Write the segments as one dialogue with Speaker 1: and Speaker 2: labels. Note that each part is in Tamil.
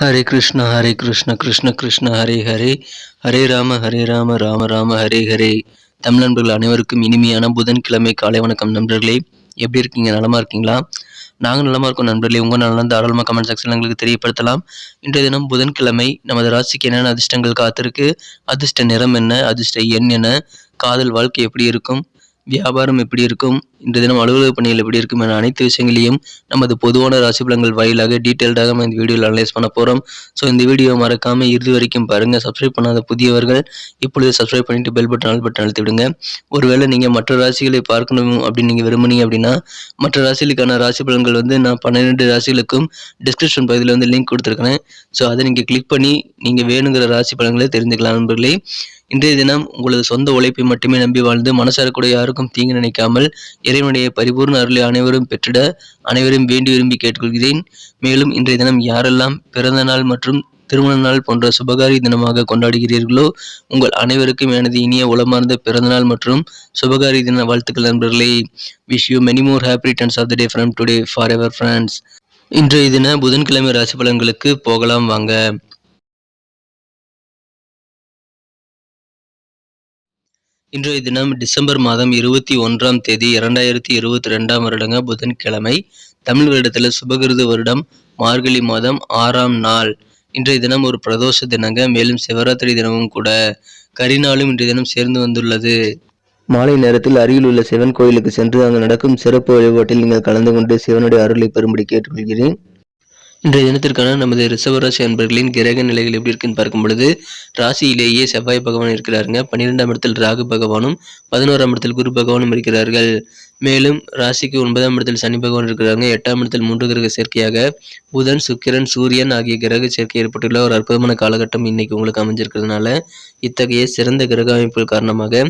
Speaker 1: ஹரே கிருஷ்ணா ஹரே கிருஷ்ண கிருஷ்ண கிருஷ்ண ஹரே ஹரே. ஹரே ராம ஹரே ராம ராம ராம ஹரே ஹரே. தமிழ் நண்பர்கள் அனைவருக்கும் இனிமையான புதன்கிழமை காலை வணக்கம் நண்பர்களே. எப்படி இருக்கீங்க? நலமாக இருக்கீங்களா? நாங்கள் நலமாக இருக்கோம் நண்பர்களே. உங்கள் நலன் தாராளமாக கமெண்ட் செக்ஷன் எங்களுக்கு தெரியப்படுத்தலாம். இன்றைய தினம் புதன்கிழமை. நமது ராசிக்கு என்னென்ன அதிர்ஷ்டங்கள் காத்திருக்கு? அதிர்ஷ்ட நிறம் என்ன? அதிர்ஷ்ட எண் என்ன? காதல் வாழ்க்கை எப்படி இருக்கும்? வியாபாரம் எப்படி இருக்கும்? இன்றைய தினம் அலுவலக பணிகள் எப்படி இருக்கும் என அனைத்து விஷயங்களையும் நமது பொதுவான ராசி பலன்கள் வாயிலாக டீட்டெயில்டாக நம்ம இந்த வீடியோவில் அனலைஸ் பண்ண போகிறோம் ஸோ இந்த வீடியோ மறக்காமல் இறுதி வரைக்கும் பாருங்கள் சப்ஸ்கிரைப் பண்ணாத புதியவர்கள் இப்பொழுது சப்ஸ்கிரைப் பண்ணிட்டு பெல் பட்டன் ஆல் பட்டன் அழுத்தி விடுங்க. ஒருவேளை நீங்கள் மற்ற ராசிகளை பார்க்கணும் அப்படின்னு நீங்கள் விரும்புனீங்க அப்படின்னா மற்ற ராசிகளுக்கான ராசி பலன்கள் வந்து நான் பன்னிரெண்டு ராசிகளுக்கும் டிஸ்கிரிப்ஷன் பகுதியில் வந்து லிங்க் கொடுத்துருக்கிறேன். ஸோ அதை நீங்கள் கிளிக் பண்ணி நீங்கள் வேணுங்கிற ராசி பலன்களை தெரிஞ்சுக்கலாம் நண்பர்களே. இன்றைய தினம் உங்களது சொந்த உழைப்பை மட்டுமே நம்பி வாழ்ந்து மனசார கூட யாருக்கும் தீங்கு நினைக்காமல் இறைவனுடைய பரிபூர்ண அருளை அனைவரும் பெற்றிட அனைவரும் வேண்டி விரும்பி கேட்டுக்கொள்கிறேன். மேலும் இன்றைய தினம் யாரெல்லாம் பிறந்த நாள் மற்றும் திருமண நாள் போன்ற சுபகாரி தினமாக கொண்டாடுகிறீர்களோ உங்கள் அனைவருக்கும் எனது இனிய உளமார்ந்த பிறந்தநாள் மற்றும் சுபகாரி தின வாழ்த்துக்கள் நண்பர்களே. Wish you many more happy returns of the day from today forever friends இன்றைய தின புதன்கிழமை ராசி பலன்களுக்கு போகலாம் வாங்க. இன்றைய தினம் டிசம்பர் மாதம் இருபத்தி ஒன்றாம் தேதி இரண்டாயிரத்தி இருபத்தி ரெண்டாம் வருடங்க புதன்கிழமை. தமிழ் வருடத்தில் சுபகிருது வருடம் மார்கழி மாதம் ஆறாம் நாள். இன்றைய தினம் ஒரு பிரதோஷ தினங்க மேலும் சிவராத்திரி தினமும் கூட. கரிநாளும் இன்றைய தினம் சேர்ந்து வந்துள்ளது. மாலை நேரத்தில் அருகில் உள்ள சிவன் கோயிலுக்கு சென்று அங்கு நடக்கும் சிறப்பு வழிபாட்டில் நீங்கள் கலந்து கொண்டு சிவனுடைய அருளை பெறும்படி கேட்டுக்கொள்கிறேன். இன்றைய தினத்திற்கான நமது ரிசவராசி அன்பர்களின் கிரக நிலைகள் எப்படி இருக்குன்னு பார்க்கும் பொழுது ராசியிலேயே செவ்வாய் பகவான் இருக்கிறாருங்க. பன்னிரெண்டாம் இடத்தில் ராகு பகவானும் பதினோராம் இடத்தில் குரு பகவானும் இருக்கிறார்கள். மேலும் ராசிக்கு ஒன்பதாம் இடத்தில் சனி பகவான் இருக்கிறாங்க. எட்டாம் இடத்தில் மூன்று கிரக சேர்க்கையாக புதன் சுக்கிரன் சூரியன் ஆகிய கிரக சேர்க்கை ஏற்பட்டுள்ள ஒரு அற்புதமான காலகட்டம் இன்னைக்கு உங்களுக்கு அமைஞ்சிருக்கிறதுனால இத்தகைய சிறந்த கிரக அமைப்புகள் காரணமாக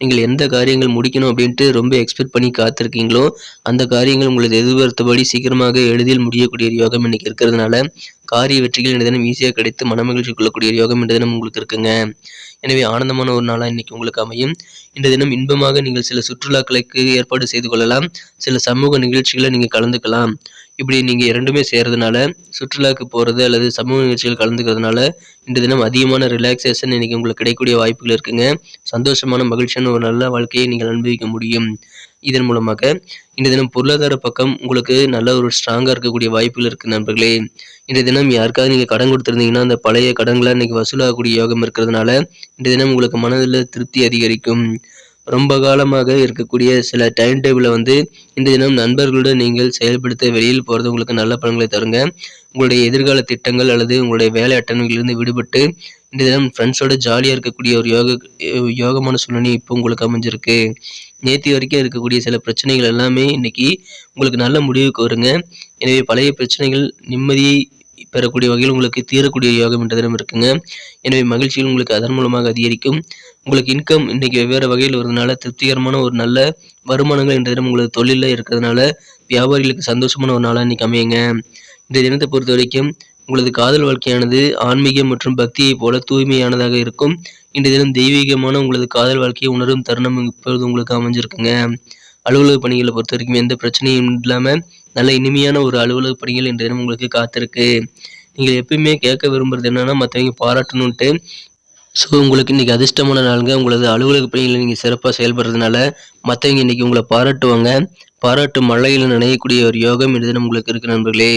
Speaker 1: நீங்கள் எந்த காரியங்கள் முடிக்கணும் அப்படின்ட்டு ரொம்ப எக்ஸ்பெக்ட் பண்ணி காத்திருக்கீங்களோ அந்த காரியங்கள் உங்களுக்கு எதிர்பார்த்தபடி சீக்கிரமாக எளிதில் முடியக்கூடிய யோகம் இன்னைக்கு இருக்கிறதுனால காரிய வெற்றிகள் இந்த தினம் ஈஸியாக கிடைத்து மனமகிழ்ச்சி கொள்ளக்கூடிய யோகம் இந்த தினம் உங்களுக்கு இருக்குங்க. எனவே ஆனந்தமான ஒரு நாளாக இன்னைக்கு உங்களுக்கு அமையும். இந்த தினம் இன்பமாக நீங்கள் சில சுற்றுலாக்களுக்கு ஏற்பாடு செய்து கொள்ளலாம். சில சமூக நிகழ்ச்சிகளை நீங்கள் கலந்துக்கலாம். இப்படி நீங்கள் இரண்டுமே செய்கிறதுனால சுற்றுலாவுக்கு போகிறது அல்லது சமூக நிகழ்ச்சிகள் கலந்துக்கிறதுனால இந்த தினம் அதிகமான ரிலாக்ஸேஷன் இன்னைக்கு உங்களுக்கு கிடைக்கக்கூடிய வாய்ப்புகள் இருக்குங்க. சந்தோஷமான மகிழ்ச்சியான ஒரு நல்ல வாழ்க்கையை நீங்கள் அனுபவிக்க முடியும். இதன் மூலமாக இந்த தினம் பொருளாதார பக்கம் உங்களுக்கு நல்ல ஒரு ஸ்ட்ராங்காக இருக்கக்கூடிய வாய்ப்புகள் இருக்குது நண்பர்களே. இந்த தினம் யாருக்காவது நீங்கள் கடன் கொடுத்துருந்தீங்கன்னா அந்த பழைய கடன்களை இன்னைக்கு வசூலாகக்கூடிய யோகம் இருக்கிறதுனால இந்த தினம் உங்களுக்கு மனதில் திருப்தி அதிகரிக்கும். ரொம்ப காலமாக இருக்கக்கூடிய சில டைம் டேபிளை வந்து இந்த தினம் நண்பர்களுடன் நீங்கள் செயல்படுத்த வெளியில் போகிறது உங்களுக்கு நல்ல பலன்களை தருங்க. உங்களுடைய எதிர்கால திட்டங்கள் அல்லது உங்களுடைய வேலை அட்டன்களிலிருந்து விடுபட்டு இந்த தினம் ஃப்ரெண்ட்ஸோட ஜாலியாக இருக்கக்கூடிய ஒரு யோக யோகமான சூழ்நிலை இப்போ உங்களுக்கு அமைஞ்சிருக்கு. நேற்று வரைக்கும் இருக்கக்கூடிய சில பிரச்சனைகள் எல்லாமே இன்னைக்கு உங்களுக்கு நல்ல முடிவுக்கு வருங்க எனவே பழைய பிரச்சனைகள் நிம்மதியை பெறக்கூடிய வகையில் உங்களுக்கு தீரக்கூடிய யோகம் என்ற தினம் இருக்குங்க. எனவே மகிழ்ச்சிகள் உங்களுக்கு அதன் மூலமாக அதிகரிக்கும். உங்களுக்கு இன்கம் இன்னைக்கு வெவ்வேறு வகையில் வருதுனால திருப்திகரமான ஒரு நல்ல வருமானங்கள் என்ற தினம் உங்களுக்கு தொழிலில் இருக்கிறதுனால வியாபாரிகளுக்கு சந்தோஷமான ஒரு நாளாக இன்னைக்கு அமையுங்க. இந்த தினத்தை பொறுத்த வரைக்கும் உங்களது காதல் வாழ்க்கையானது ஆன்மீகம் மற்றும் பக்தியை போல தூய்மையானதாக இருக்கும். இந்த தினம் தெய்வீகமான உங்களது காதல் வாழ்க்கையை உணரும் தருணம் இப்பொழுது உங்களுக்கு அமைஞ்சிருக்குங்க. அலுவலக பணிகளை பொறுத்த வரைக்கும் எந்த பிரச்சனையும் இல்லாமல் நல்ல இனிமையான ஒரு அலுவலக பணிகள் இன்றைய தினம் உங்களுக்கு காத்திருக்கு. நீங்கள் எப்பயுமே கேட்க விரும்புறது என்னன்னா மற்றவங்க பாராட்டணுன்ட்டு ஸோ உங்களுக்கு இன்றைக்கி அதிர்ஷ்டமான நாளுங்க. உங்களது அலுவலக பணிகளில் நீங்கள் சிறப்பாக செயல்படுறதுனால மற்றவங்க இன்றைக்கி உங்களை பாராட்டுவாங்க. பாராட்டு மழையில் நினையக்கூடிய ஒரு யோகம் இந்த தினம் உங்களுக்கு இருக்கு நண்பர்களே.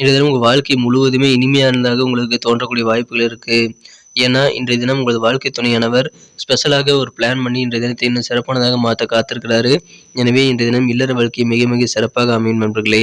Speaker 1: இன்றைய தினம் உங்கள் வாழ்க்கை முழுவதுமே இனிமையானதாக உங்களுக்கு தோன்றக்கூடிய வாய்ப்புகள் இருக்குது ஏன்னா இன்றைய தினம் உங்களது வாழ்க்கை துணையானவர் ஸ்பெஷலாக ஒரு பிளான் பண்ணி இன்றைய தினத்தை இன்னும் சிறப்பானதாக மாற்ற காத்திருக்கிறாரு. எனவே இன்றைய தினம் இல்லற வாழ்க்கை மிக மிக சிறப்பாக அமையும் நண்பர்களே.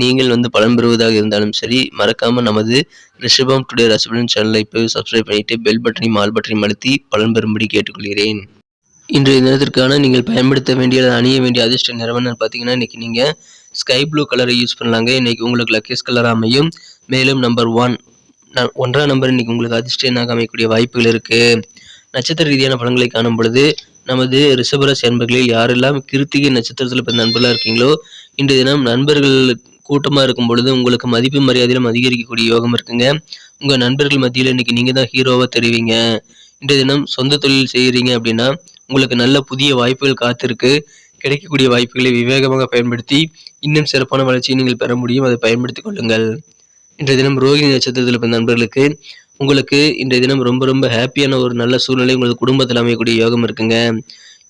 Speaker 1: நீங்கள் வந்து பலன் பெறுவதாக இருந்தாலும் சரி மறக்காம நமது ரிஷபம் டுடே ரசபலன் சேனலை இப்போ சப்ஸ்கிரைப் பண்ணிட்டு பெல் பட்டனையும் ஆல் பட்டனையும் அழுத்தி பலன் பெறும்படி கேட்டுக்கொள்கிறேன். இன்றைய தினத்திற்கான நீங்கள் பயன்படுத்த வேண்டிய அல்லது அணிய வேண்டிய அதிர்ஷ்ட நிறம்னு பார்த்தீங்கன்னா இன்னைக்கு நீங்கள் ஸ்கை ப்ளூ கலரை யூஸ் பண்ணலாங்க. இன்னைக்கு உங்களுக்கு லக்கேஸ் கலர் அமையும். மேலும் நம்பர் ஒன் ஒன்றாம் நம்பர் இன்னைக்கு உங்களுக்கு அதிர்ஷ்ட எண்ணாக அமையக்கூடிய வாய்ப்புகள் இருக்குது நட்சத்திர ரீதியான பலன்களை காணும் பொழுது நமது ரிஷபராசி அன்பர்களில் யாரெல்லாம் கிருத்திகை நட்சத்திரத்தில் பிறந்த நண்பர்களாக இருக்கீங்களோ இன்றைய தினம் நண்பர்கள் கூட்டமாக இருக்கும் பொழுது உங்களுக்கு மதிப்பு மரியாதையிலும் அதிகரிக்கக்கூடிய யோகம் இருக்குங்க. உங்கள் நண்பர்கள் மத்தியில் இன்னைக்கு நீங்கள் தான் ஹீரோவாக தெரிவிங்க. இன்றைய தினம் சொந்த தொழில் செய்கிறீங்க அப்படின்னா உங்களுக்கு நல்ல புதிய வாய்ப்புகள் காத்திருக்கு. கிடைக்கக்கூடிய வாய்ப்புகளை விவேகமாக பயன்படுத்தி இன்னும் சிறப்பான வளர்ச்சியை நீங்கள் பெற முடியும். அதை பயன்படுத்திக் கொள்ளுங்கள். இன்றைய தினம் ரோகிணி நட்சத்திரத்தில் பிறந்த நண்பர்களுக்கு உங்களுக்கு இன்றைய தினம் ரொம்ப ரொம்ப ஹாப்பியான ஒரு நல்ல சூழ்நிலை உங்களுக்கு குடும்பத்தில் அமையக்கூடிய யோகம் இருக்குங்க.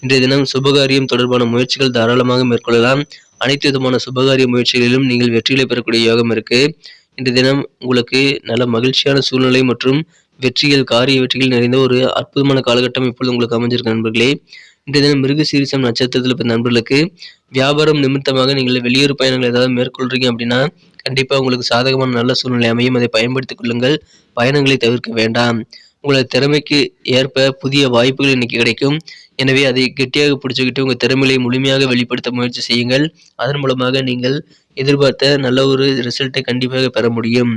Speaker 1: இன்றைய தினம் சுபகாரியம் தொடர்பான முயற்சிகள் தாராளமாக மேற்கொள்ளலாம். அனைத்து விதமான சுபகாரிய முயற்சிகளிலும் நீங்கள் வெற்றிகளை பெறக்கூடிய யோகம் இருக்கு. இந்த தினம் உங்களுக்கு நல்ல மகிழ்ச்சியான சூழ்நிலை மற்றும் வெற்றிகள் காரிய வெற்றிகள் நிறைந்த ஒரு அற்புதமான காலகட்டம் இப்பொழுது உங்களுக்கு அமைஞ்சிருக்க நண்பர்களே. இன்றைய தினம் மிருக சீரிசம் நட்சத்திரத்தில் பிறந்த நண்பர்களுக்கு வியாபாரம் நிமித்தமாக நீங்கள் வெளியூர் பயணங்கள் ஏதாவது மேற்கொள்றீங்க அப்படின்னா கண்டிப்பாக உங்களுக்கு சாதகமான நல்ல சூழ்நிலை அமையும். அதை பயன்படுத்திக் கொள்ளுங்கள். பயணங்களை தவிர்க்க வேண்டாம். உங்களது திறமைக்கு ஏற்ப புதிய வாய்ப்புகள் இன்னைக்கு கிடைக்கும். எனவே அதை கெட்டியாக பிடிச்சிக்கிட்டு உங்கள் திறமையை முழுமையாக வெளிப்படுத்த முயற்சி செய்யுங்கள். அதன் மூலமாக நீங்கள் எதிர்பார்த்த நல்ல ஒரு ரிசல்ட்டை கண்டிப்பாக பெற முடியும்.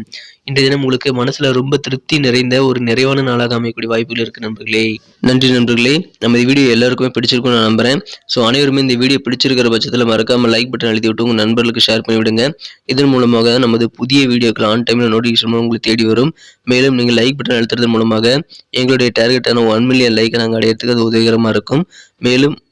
Speaker 1: இன்றைய தினம் உங்களுக்கு மனசுல ரொம்ப திருப்தி நிறைந்த ஒரு நிறைவான நாளாக அமையக்கூடிய வாய்ப்புகள் இருக்கு நண்பர்களே. நன்றி நண்பர்களே. நம்ம இந்த வீடியோ எல்லாருக்குமே பிடிச்சிருக்கும் நான் நம்புறேன். ஸோ அனைவருமே இந்த வீடியோ பிடிச்சிருக்கிற பட்சத்தில் மறக்காம லைக் பட்டன் எழுதி விட்டு உங்க நண்பர்களுக்கு ஷேர் பண்ணிவிடுங்க. இதன் மூலமாக நமது புதிய வீடியோக்கள் ஆன் டைம்ல நோட்டிஃபிகேஷன் உங்களுக்கு தேடி வரும். மேலும் நீங்கள் லைக் பட்டன் அழுத்துறது மூலமாக எங்களுடைய டார்கெட்டான ஒன் மில்லியன் லைக்கை நாங்கள் அடையிறதுக்கு அது உதவிகரமாக இருக்கும். மேலும்